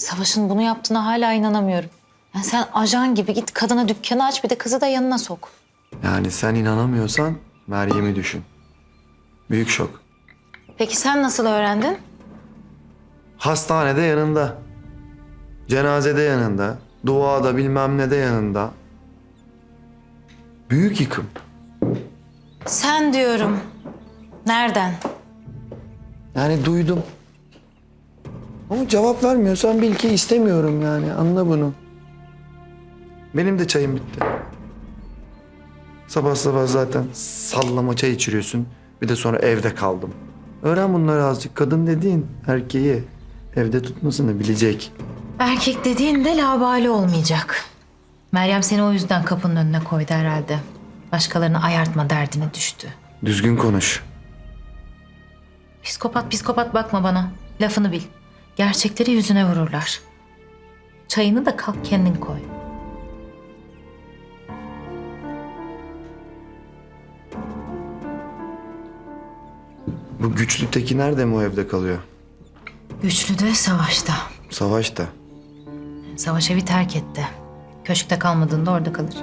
Savaş'ın bunu yaptığına hala inanamıyorum. Yani sen ajan gibi git kadına dükkanı aç bir de kızı da yanına sok. Yani sen inanamıyorsan Meryem'i düşün. Büyük şok. Peki sen nasıl öğrendin? Hastanede yanında. Cenazede yanında. Duada bilmem ne de yanında. Büyük yıkım. Sen diyorum. Nereden? Yani duydum. Ama cevap vermiyorsan bil ki istemiyorum yani. Anla bunu. Benim de çayım bitti. Sabah sabah zaten sallama çay içiriyorsun. Bir de sonra evde kaldım. Öğren bunları azıcık. Kadın dediğin erkeği evde tutmasını bilecek. Erkek dediğin de labali olmayacak. Meryem seni o yüzden kapının önüne koydu herhalde. Başkalarını ayartma derdine düştü. Düzgün konuş. Psikopat psikopat bakma bana. Lafını bil. Gerçekleri yüzüne vururlar. Çayını da kalk kendin koy. Bu güçlü teki nerede mi o evde kalıyor? Güçlü de savaşta. Savaşta. Savaş evi terk etti. Köşkte kalmadığında orada kalır.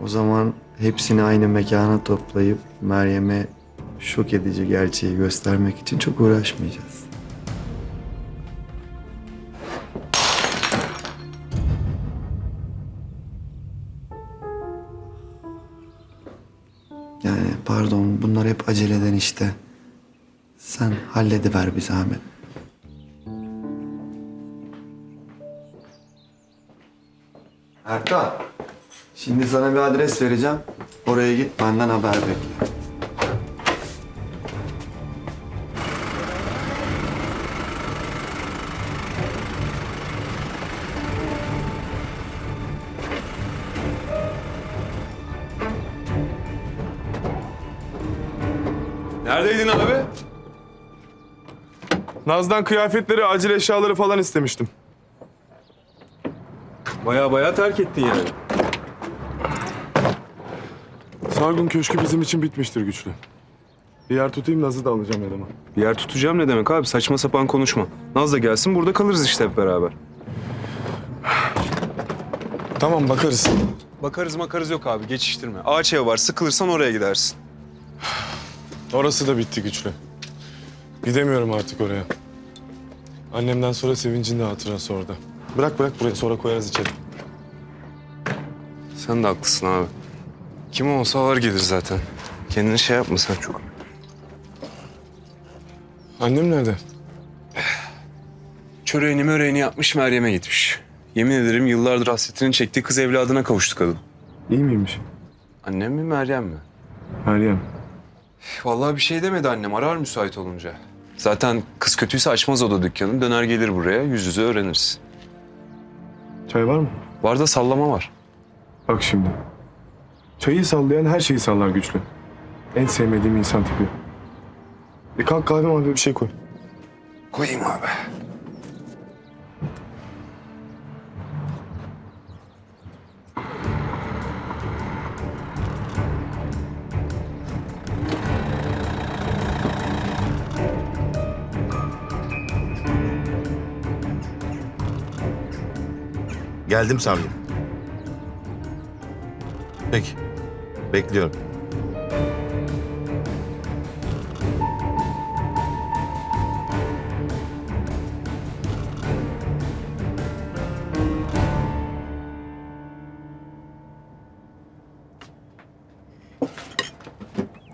O zaman hepsini aynı mekana toplayıp Meryem'e şok edici gerçeği göstermek için çok uğraşmayacağız. Yani pardon bunlar hep aceleden işte. Sen hallediver bir zahmet. Erkan. Şimdi sana bir adres vereceğim. Oraya git benden haber bekle. Neredeydin abi? Naz'dan kıyafetleri, acil eşyaları falan istemiştim. Baya baya terk ettin yani. Sargun Köşkü bizim için bitmiştir güçlü. Bir yer tutayım Naz'ı da alacağım yanıma. Bir yer tutacağım ne demek abi? Saçma sapan konuşma. Naz da gelsin burada kalırız işte hep beraber. Tamam bakarız. Bakarız makarız yok abi geçiştirme. Ağaç ev var sıkılırsan oraya gidersin. Orası da bitti güçlü. Gidemiyorum artık oraya. Annemden sonra Sevinç'in de hatırası orada. Bırak bırak buraya sonra koyarız içeri. Sen de haklısın abi. Kim olsa ağır gelir zaten. Kendini şey yapma sen çok. Annem nerede? Çöreğini möreğini yapmış Meryem'e gitmiş. Yemin ederim yıllardır hasretini çektiği kız evladına kavuştu kadın. İyi miymiş? Annem mi Meryem mi? Meryem. Vallahi bir şey demedi annem. Arar müsait olunca. Zaten kız kötüyse açmaz o da dükkanı. Döner gelir buraya. Yüz yüze öğreniriz. Çay var mı? Var da sallama var. Bak şimdi. Çayı sallayan her şeyi sallar güçlü. En sevmediğim insan tipi. Bir kalk kahve mavi bir şey koy. Koyayım abi. Geldim savcım. Peki. Bekliyorum.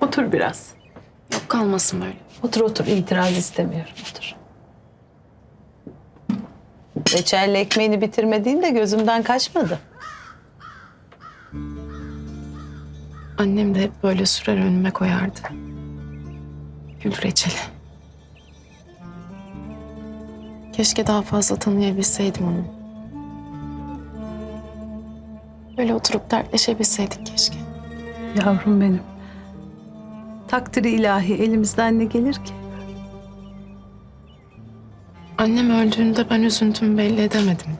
Otur biraz. Yok kalmasın böyle. Otur otur. İtiraz istemiyorum. Otur. Reçelle ekmeğini bitirmediğin de gözümden kaçmadı. Annem de hep böyle sürer önüme koyardı. Gül reçeli. Keşke daha fazla tanıyabilseydim onu. Böyle oturup dertleşebilseydik keşke. Yavrum benim. Takdiri ilahi elimizden ne gelir ki? Annem öldüğünde ben üzüntümü belli edemedim.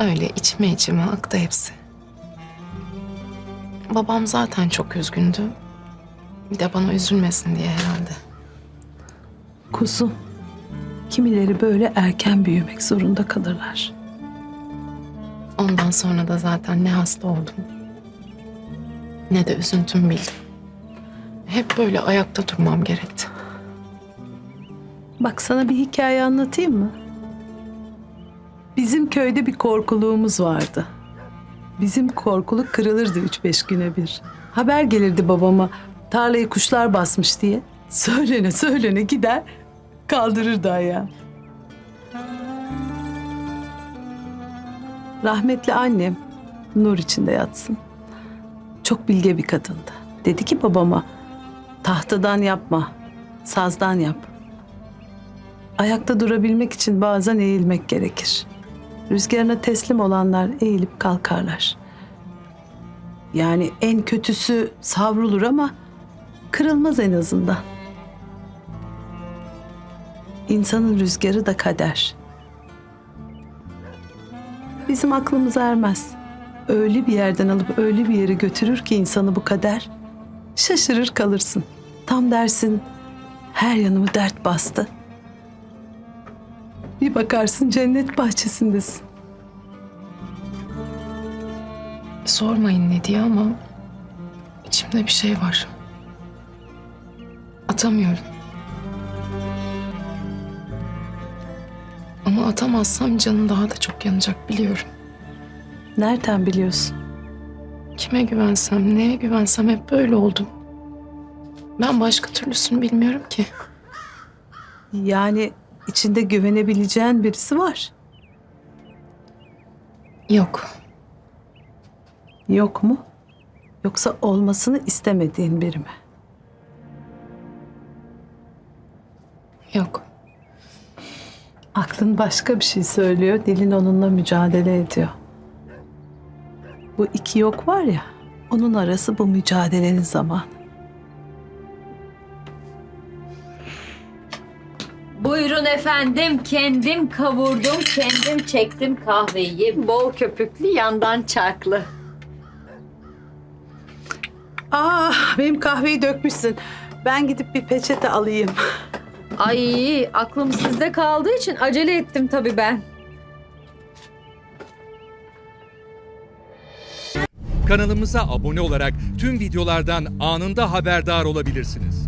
Öyle içime içime aktı hepsi. Babam zaten çok üzgündü. Bir de bana üzülmesin diye herhalde. Kuzum. Kimileri böyle erken büyümek zorunda kalırlar. Ondan sonra da zaten ne hasta oldum ne de üzüntüm bildim. Hep böyle ayakta durmam gerekti. Bak sana bir hikaye anlatayım mı? Bizim köyde bir korkuluğumuz vardı. Bizim korkuluk kırılırdı üç beş güne bir. Haber gelirdi babama tarlayı kuşlar basmış diye. Söylene söylene gider kaldırırdı ayağı. Rahmetli annem nur içinde yatsın. Çok bilge bir kadındı. Dedi ki babama tahtadan yapma, sazdan yap. Ayakta durabilmek için bazen eğilmek gerekir. Rüzgarına teslim olanlar eğilip kalkarlar. Yani en kötüsü savrulur ama kırılmaz en azından. İnsanın rüzgarı da kader. Bizim aklımız ermez. Öyle bir yerden alıp öyle bir yere götürür ki insanı bu kader. Şaşırır kalırsın. Tam dersin her yanımı dert bastı. Bir bakarsın cennet bahçesindesin. Sormayın ne diye ama içimde bir şey var. Atamıyorum. Ama atamazsam canım daha da çok yanacak biliyorum. Nereden biliyorsun? Kime güvensem, neye güvensem hep böyle oldum. Ben başka türlüsünü bilmiyorum ki. Yani içinde güvenebileceğin birisi var. Yok. Yok mu? Yoksa olmasını istemediğin biri mi? Yok. Aklın başka bir şey söylüyor, dilin onunla mücadele ediyor. Bu iki yok var ya, onun arası bu mücadelenin zamanı. Buyurun efendim, kendim kavurdum, kendim çektim kahveyi. Bol köpüklü, yandan çarklı. Aa, benim kahveyi dökmüşsün. Ben gidip bir peçete alayım. Ay, aklım sizde kaldığı için acele ettim tabii ben. Kanalımıza abone olarak tüm videolardan anında haberdar olabilirsiniz.